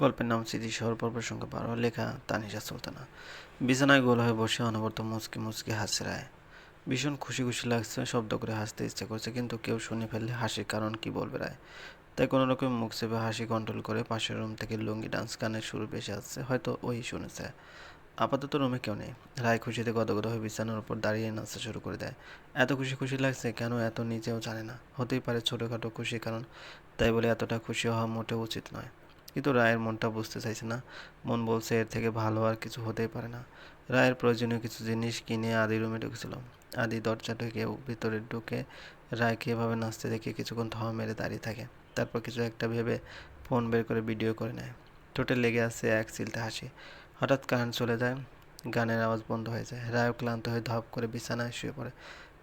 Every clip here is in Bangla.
গল্পের নাম স্মৃতি শহর পর্ব সংখ্যা বারো লেখা তানিশা সুলতানা। বিছানায় গোল হয়ে বসে অনবরত মুচকি মুচকি হাসছে রায়। ভীষণ খুশি খুশি লাগছে, শব্দ করে হাসতে ইচ্ছে করছে, কিন্তু কেউ শুনে ফেললে হাসির কারণ কি বলবে রায়? তাই কোনো রকম মুখ চেপে হাসি কন্ট্রোল করে পাশের রুম থেকে লুঙ্গি ডান্স গানের সুর বেশি আসছে, হয়তো ওই শুনেছে। আপাতত রুমে কেউ নেই। রায় খুশিতে গদগদ হয়ে বিছানার উপর দাঁড়িয়ে নাচতে শুরু করে দেয়। এত খুশি খুশি লাগছে, কেন এত নিজেও জানে না? হতেই পারে ছোটোখাটো খুশি কারণ, তাই বলে এতটা খুশি হওয়া মোটেও উচিত নয়। কিন্তু রায়ের মনটা বুঝতে চাইছে না। মন বলছে, এর থেকে ভালো আর কিছু হতেই পারে না। রায়ের প্রয়োজনীয় কিছু জিনিস কিনে আদি রুমে ঢুকেছিল আদি দরজা ঢুকে ভিতরে ঢুকে রায়কে এভাবে নাচতে দেখে কিছুক্ষণ থাওয়া মেরে দাঁড়িয়ে থাকে। তারপর কিছু একটা ভেবে ফোন বের করে ভিডিও করে নেয়। ঠোঁটে লেগে আসছে এক চিলতে হাসি। হঠাৎ কারেন্ট চলে যায়, গানের আওয়াজ বন্ধ হয়ে যায়। রায়ও ক্লান্ত হয়ে ধপ করে বিছানায় শুয়ে পড়ে।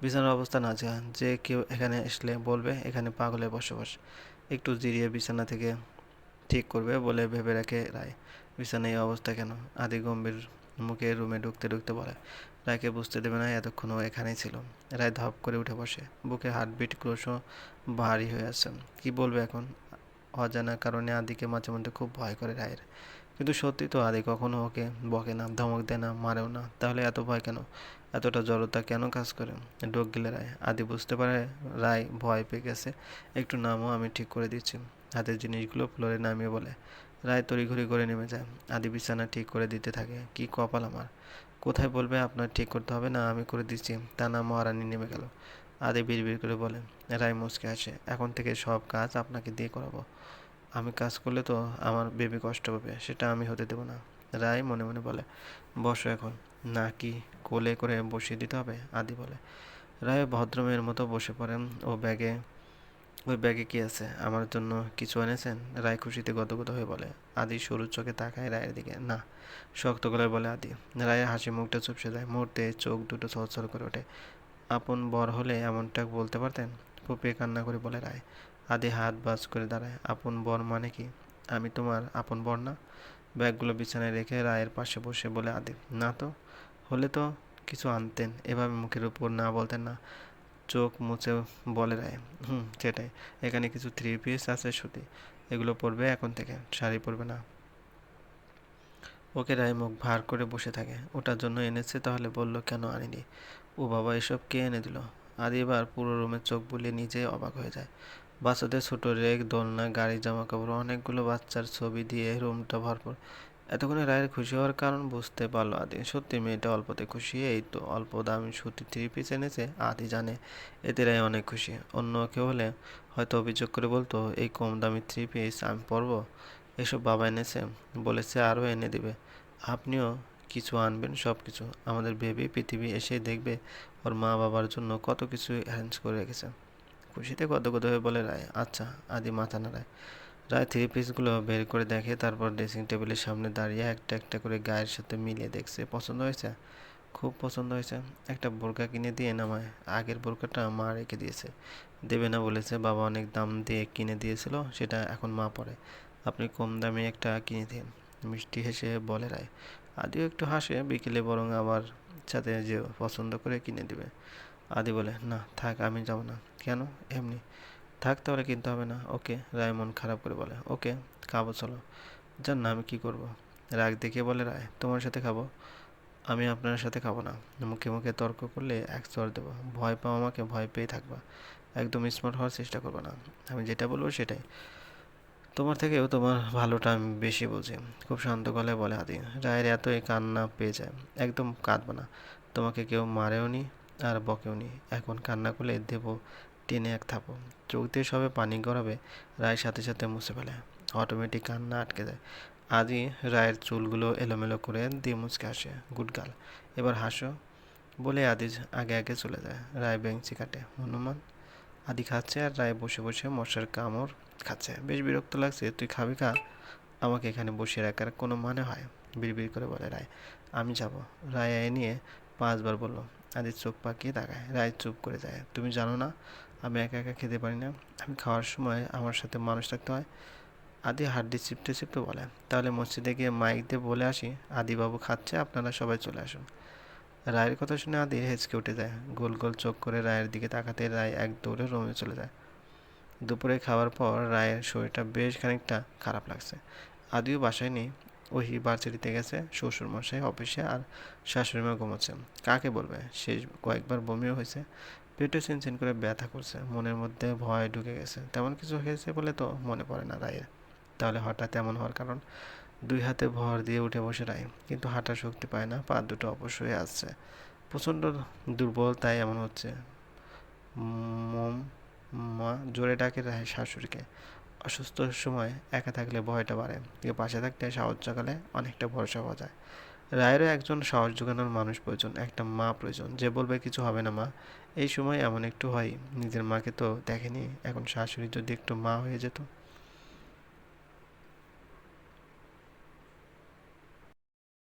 বিছানার অবস্থা না যে কেউ এখানে আসলে বলবে, এখানে পাগলে বসবাস। একটু জিরিয়ে বিছানা থেকে ঠিক করবে বলে ভেবে রাখে রায় বিছানায় এই অবস্থা কেন? আদি গম্ভীর মুখে রুমে ঢুকতে ঢুকতে বলে, রায়কে বুঝতে দেবে না এতক্ষণও এখানেই ছিল। রায় ধপ করে উঠে বসে, বুকে হার্টবিট ক্রোশও ভারী হয়ে আছে। কি বলবে এখন? অজানা কারণে আদিকে মাঝে মধ্যে খুব ভয় করে রায়ের। কিন্তু সত্যি তো আদি কখনো ওকে বকে না, ধমক দেয় না, মারেও না। তাহলে এত ভয় কেন? এতটা জড়তা কেন কাজ করে? ডোক গেলে রায়। আদি বুঝতে পারে রায় ভয় পেয়ে গেছে। একটু নামও আমি ঠিক করে দিচ্ছি। হাতের জিনিসগুলো ফ্লোরে নামিয়ে বলে, রায় তড়িঘড়ি করে নেমে যায়। আদি বিছানা ঠিক করে দিতে থাকে। কি কপাল আমার? কোথায় বলবে আপনার ঠিক করতে হবে না আমি করে দিচ্ছি? তা না মহারানী নেমে গেল। আদি বিড়বিড় করে বলে, রায় মুচকে আসে এখন থেকে সব কাজ আপনাকে দিয়ে করাবো। আমি কাজ করলে তো আমার বেবি কষ্ট পাবে। সেটা আমি হতে দেবো না। রায় মনে মনে বলে, বসো এখন। না কি কোলে করে বসিয়ে দিতে হবে? আদি বলে। রায় ভদ্রমের মতো বসে পড়েন। ও ব্যাগে ওই ব্যাগে কি আছে? আমার জন্য কিছু এনেছেন? রায় খুশিতে গদগদ হয়ে বলে। আদি সরু চোখে তাকায় রায়ের দিকে। না, শক্ত গলায় বলে আদি। রায়ের হাসি মুখটা চুপসে যায়। মুহূর্তে চোখ দুটো ছলছল করে ওঠে। আপন বর হলে এমনটা বলতে পারতেন? ফুপিয়ে কান্না করে বলে রায়। আদি হাত বাজ করে দাঁড়ায়। আপন বর মানে কি? আমি তোমার আপন বর না? ব্যাগগুলো বিছানায় রেখে রায়ের পাশে বসে বলে আদি। না তো? হলে তো কিছু আনতেন, এভাবে মুখের উপর না বলতেন না। চোখ মুছে বলে রায় হুম, সেটাই। এখানে কিছু থ্রি পিস আছে সুতি। এগুলো পরবে এখন থেকে, শাড়ি পরবে না। ওকে রায় মুখ ভার করে বসে থাকে। ওটার জন্য এনেছে, তাহলে বলল, কেন আনিনি? ও বাবা, এসব কে এনে দিল? আদি এবার পুরো রুমে চোখ বুলিয়ে নিজেই অবাক হয়ে যায়। বাচ্চাদের ছোটো রেক দোলনা, গাড়ি জামা কাপড় অনেকগুলো বাচ্চার ছবি দিয়ে রুমটা ভরপুর। এতক্ষণে রায়ের খুশি হওয়ার কারণ বুঝতে পারল আদি সত্যি মেয়েটা অল্পতে খুশি, এই তো অল্প দামি সুতি থ্রি পিস এনেছে, আদি জানে, এতে রায় অনেক খুশি। অন্য কেউ হলে হয়তো অভিযোগ করে বলতো, এই কম দামি থ্রি পিস আমি পরবো? এসব বাবা এনেছে, বলেছে আরও এনে দিবে। আপনিও কিছু আনবেন সব কিছু আমাদের বেবি পৃথিবী এসে দেখবে, ওর মা বাবার জন্য কত কিছু অ্যারেঞ্জ করে রেখেছে। খুশিতে কত কত হয়ে বলে রায় আচ্ছা আদি মাথা নাড়ায়। রায় থ্রি পিসগুলো বের করে দেখে তারপর ড্রেসিং টেবিলের সামনে দাঁড়িয়ে একটা একটা করে গায়ের সাথে মিলিয়ে দেখছে। পছন্দ হয়েছে? খুব পছন্দ হয়েছে। একটা বোরকা কিনে দিয়ে নামায়। আগের বোরকাটা মা রেখে দিয়েছে। দেবে না বলেছে। বাবা অনেক দাম দিয়ে কিনে দিয়েছিল, সেটা এখন মা পরে। আপনি কম দামে একটা কিনে দিন। মিষ্টি হেসে বলে রায়। আদিও একটু হাসে, বিকেলে বরং আবার সাথে যে পছন্দ করে কিনে দিবে। আদি বলে, না, থাক, আমি যাব না। কেন? এমনি। থাক তাহলে কিনতে হবে না। ওকে, রায় মন খারাপ করে বলে। ওকে, খাব, চলো। জান না, আমি কী করব? রাগ দেখে বলে, রায়, তোমার সাথে খাব। আমি আপনার সাথে খাব না। মুখে মুখে তর্ক করলে এক চর দেবো। ভয় পাও আমাকে, ভয় পেয়ে থাকবা। একদম স্মার্ট হওয়ার চেষ্টা করব না। আমি যেটা বলব সেটাই। তোমার থেকেও তোমার ভালোটা আমি বেশি বুঝি। খুব শান্ত গলায় বলে আদি। রায়ের এতই কান্না পেয়ে যায়। একদম কাঁদবে না। তোমাকে কেউ মারেও নি আর বকেও নি এখন কান্না করলে দেবো টেনে এক থাপো চোখ দিয়ে সবে পানি গড়াবে রায় সাথে সাথে মুছে ফেলে। অটোমেটিক কান্না আটকে যায়। আদি রায়ের চুলগুলো এলোমেলো করে দিয়ে মুচকে আসে। গুডগাল এবার হাসো। বলে আদি আগে আগে চলে যায়। রায় বেঞ্চি কাটে। হনুমান, আদি খাচ্ছে আর রায় বসে বসে মশার কামড় খাচ্ছে। বেশ বিরক্ত লাগছে, তুই খাবি খা? আমাকে এখানে বসিয়ে রাখার কোনো মানে হয়? বিড়বিড় করে বলে রায়। আমি যাব। রায় এ নিয়ে পাঁচবার বলল। আদি চোখ পাকিয়ে তাকায়। রায় চুপ করে যায়। তুমি জানো না আমি একা একা খেতে পারি না। আমি খাওয়ার সময় আমার সাথে মানুষ থাকতে হয়। আদি হাড্ডি চিপটে চিপটে বলে, তাহলে মসজিদে গিয়ে মাইক দিয়ে বলে আসি, আদিবাবু খাচ্ছে, আপনারা সবাই চলে আসুন। রায়ের কথা শুনে আদি হেঁচকে উঠে যায়। গোল গোল চোখ করে রায়ের দিকে তাকাতে রায় এক দৌড়ে রোমে চলে যায়। দুপুরে খাওয়ার পর রায়ের শরীরটা বেশ খানিকটা খারাপ লাগছে। আদিও বাসায় নেই। ওহি ভার্সিটিতে গেছে শ্বশুর মশাই অফিসে আর শাশুড়ি মা ঘুমোচ্ছে কাকে বলবে? শেষ কয়েকবার বমিও হয়েছে। পেটে চিনচিন করে ব্যথা করছে, মনের মধ্যে ভয় ঢুকে গেছে। তেমন কিছু হয়েছে বলে তো মনে পড়ে না রায়ের তাহলে হঠাৎ এমন হওয়ার কারণ? দুই হাতে ভর দিয়ে উঠে বসে রায়, কিন্তু হাঁটার শক্তি পায় না, পা দুটো অবশ হয়ে আসছে। প্রচণ্ড দুর্বল তাই এমন হচ্ছে। মম, মা জোরে ডাকে রায় শাশুড়িকে। অসুস্থ সময় একা থাকলে ভয়টা বাড়ে। কেউ পাশে থাকতে সাহস জাগালে অনেকটা ভরসা পাওয়া যায়। রায়েরও একজন সাহস জোগানোর মানুষ প্রয়োজন, একটা মা প্রয়োজন। যে বলবে কিছু হবে না, মা। এই সময় এমন একটু হয়, নিজের মাকে তো দেখেনি, এখন শাশুড়ি যদি একটু মা হয়ে যেত।